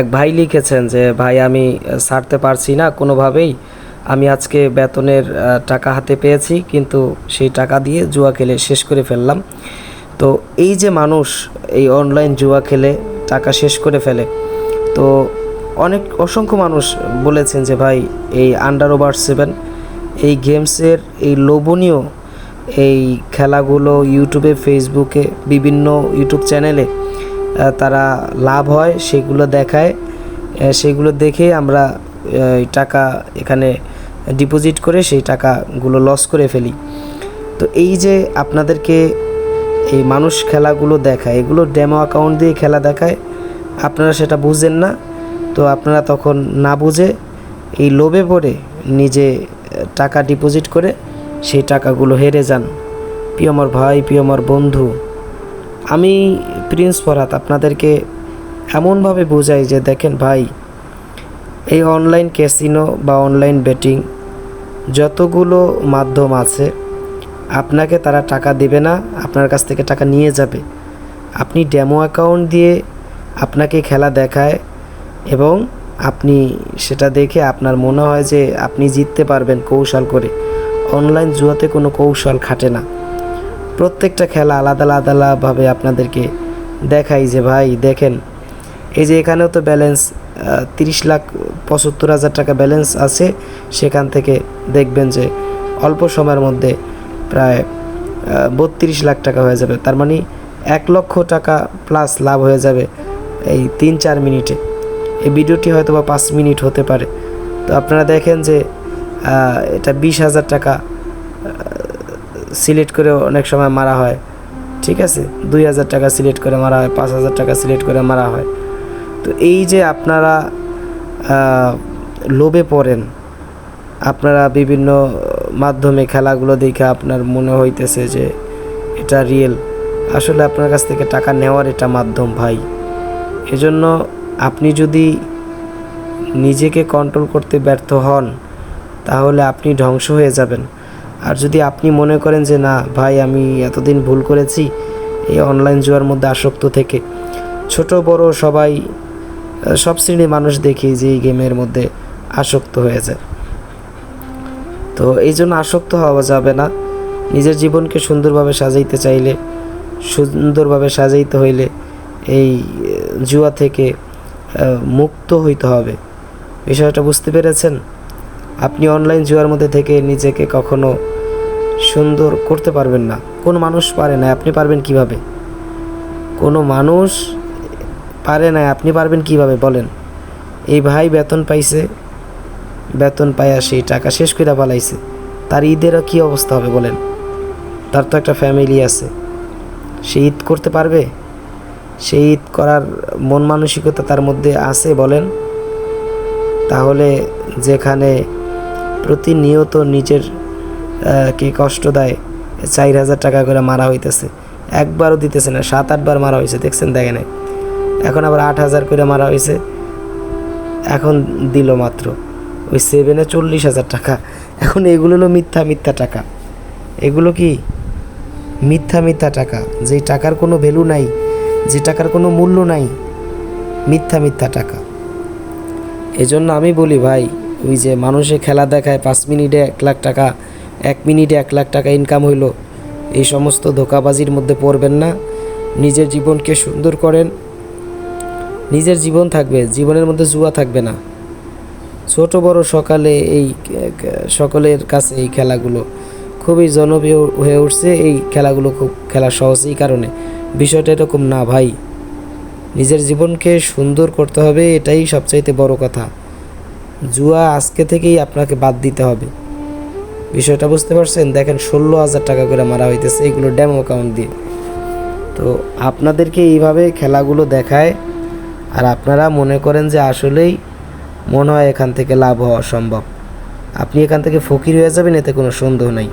এক ভাই লিখেছেন যে, ভাই, আমি ছাড়তে পারছি না কোনোভাবেই। আমি আজকে বেতনের টাকা হাতে পেয়েছি, কিন্তু সেই টাকা দিয়ে জুয়া খেলে শেষ করে ফেললাম। তো এই যে মানুষ, এই অনলাইন জুয়া খেলে টাকা শেষ করে ফেলে, তো অনেক, অসংখ্য মানুষ বলেছেন যে, ভাই, এই আন্ডার ওভার সেভেন এই গেমসের এই লোভনীয় এই খেলাগুলো ইউটিউবে ফেসবুকে বিভিন্ন ইউটিউব চ্যানেলে তারা লাভ হয়, সেগুলো দেখায়। সেগুলো দেখে আমরা টাকা এখানে ডিপোজিট করে সেই টাকাগুলো লস করে ফেলি। তো এই যে আপনাদেরকে এই মানুষ খেলাগুলো দেখায়, এগুলো ডেমো অ্যাকাউন্ট দিয়ে খেলা দেখায়, আপনারা সেটা বুঝেন না। তো আপনারা তখন না বুঝে এই লোভে পড়ে নিজে টাকা ডিপোজিট করে সেই টাকাগুলো হেরে যান। প্রিয় আমার ভাই, প্রিয় আমার বন্ধু আমি প্রিন্স ফরাত, আপনাদেরকে এমনভাবে বোঝাই যে, দেখেন ভাই, এই অনলাইন ক্যাসিনো বা অনলাইন বেটিং যতগুলো মাধ্যম আছে, আপনাকে তারা টাকা দেবে না, আপনার কাছ থেকে টাকা নিয়ে যাবে। আপনি ডেমো অ্যাকাউন্ট দিয়ে আপনাকে খেলা দেখায় এবং আপনি সেটা দেখে আপনার মনে হয় যে, আপনি জিততে পারবেন কৌশল করে। অনলাইন জুয়াতে কোনো কৌশল খাটে না। প্রত্যেকটা খেলা আলাদা আলাদা আলাদাভাবে আপনাদেরকে দেখাই যে, ভাই, দেখেন, এই যে এখানেও তো ব্যালেন্স তিরিশ লাখ পঁচাত্তর হাজার টাকা ব্যালেন্স আছে। সেখান থেকে দেখবেন যে অল্প সময়ের মধ্যে প্রায় বত্রিশ লাখ টাকা হয়ে যাবে। তার মানে এক লক্ষ টাকা প্লাস লাভ হয়ে যাবে এই তিন চার মিনিটে। এই ভিডিওটি হয়তো বা পাঁচ মিনিট হতে পারে। তো আপনারা দেখেন যে এটা বিশ হাজার টাকা সিলেক্ট করে অনেক সময় মারা হয়। ঠিক আছে? দুই হাজার টাকা সিলেক্ট করে মারা হয়, পাঁচ হাজার টাকা সিলেক্ট করে মারা হয়। তো এই যে আপনারা লোভে পড়েন, আপনারা বিভিন্ন মাধ্যমে খেলাগুলো দেখে আপনার মনে হইতেছে যে এটা রিয়েল আসলে আপনার কাছ থেকে টাকা নেওয়ার এটা মাধ্যম ভাই। এজন্য আপনি যদি নিজেকে কন্ট্রোল করতে ব্যর্থ হন, তাহলে আপনি ধ্বংস হয়ে যাবেন। আর যদি আপনি মনে করেন যে না, ভাই, আমি এতদিন ভুল করেছি, এই অনলাইন জুয়ার মধ্যে আসক্ত থেকে। ছোট, বড় সবাই সব শ্রেণির মানুষ দেখি যে এই গেমের মধ্যে আসক্ত হয়ে যায় তো এই জন্য আসক্ত হওয়া যাবে না। নিজের জীবনকে সুন্দরভাবে সাজাইতে চাইলে, সুন্দরভাবে সাজাইতে হইলে এই জুয়া থেকে মুক্ত হইতে হবে। বিষয়টা বুঝতে পেরেছেন? আপনি অনলাইন জুয়ার মধ্যে থেকে নিজেকে কখনো সুন্দর করতে পারবেন না। কোনো মানুষ পারে না, আপনি পারবেন কীভাবে? কোনো মানুষ পারে না, আপনি পারবেন কীভাবে? বলেন। এই ভাই বেতন পাইছে, বেতন পাইয়া সেই টাকা শেষ করে পালাইছে। তার ঈদেরও কী অবস্থা হবে বলেন? তার তো একটা ফ্যামিলি আছে। সে ঈদ করতে পারবে? সেই ঈদ করার মন মানসিকতা তার মধ্যে আছে বলেন। তাহলে যেখানে প্রতিনিয়ত নিজের কে কষ্ট দেয়, চার হাজার টাকা করে মারা হইতেছে। একবারও দিতেছে না, সাত, আটবার মারা হয়েছে দেখছেন দেখে নাই এখন আবার আট হাজার করে মারা হয়েছে এখন দিল মাত্র। ওই সেভেনে চল্লিশ হাজার টাকা। এখন এগুলো হলো মিথ্যা মিথ্যা টাকা। এগুলো কি? মিথ্যা মিথ্যা টাকা। যেই টাকার কোনো ভ্যালু নাই, যে টাকার কোনো মূল্য নাই, মিথ্যা মিথ্যা টাকা। এজন্য আমি বলি ভাই, ওই যে মানুষে খেলা দেখায় পাঁচ মিনিটে এক লাখ টাকা এক মিনিটে এক লাখ টাকা ইনকাম হইল। এই সমস্ত ধোকাবাজির মধ্যে পড়বেন না। নিজের জীবনকে সুন্দর করেন। নিজের জীবন থাকবে, জীবনের মধ্যে জুয়া থাকবে না। ছোট বড় সকালে এই, সকলের কাছে এই খেলাগুলো খুবই জনপ্রিয় হয়ে উঠছে। এই খেলাগুলো খুব খেলা সহজ এই কারণে। বিষয়টা এরকম না ভাই। নিজের জীবনকে সুন্দর করতে হবে, এটাই সবচাইতে বড় কথা। জুয়া আজকে থেকেই আপনাকে বাদ দিতে হবে। বিষয়টা বুঝতে পারছেন? দেখেন, ষোলো হাজার টাকা করে মারা হইতেছে। এগুলো ড্যামো অ্যাকাউন্ট দিয়ে। তো আপনাদেরকে এইভাবে খেলাগুলো দেখায়, আর আপনারা মনে করেন যে আসলেই মনে হয় এখান থেকে লাভ হওয়া সম্ভব আপনি এখান থেকে ফকির হয়ে যাবেন, এতে কোনো সন্দেহ নাই।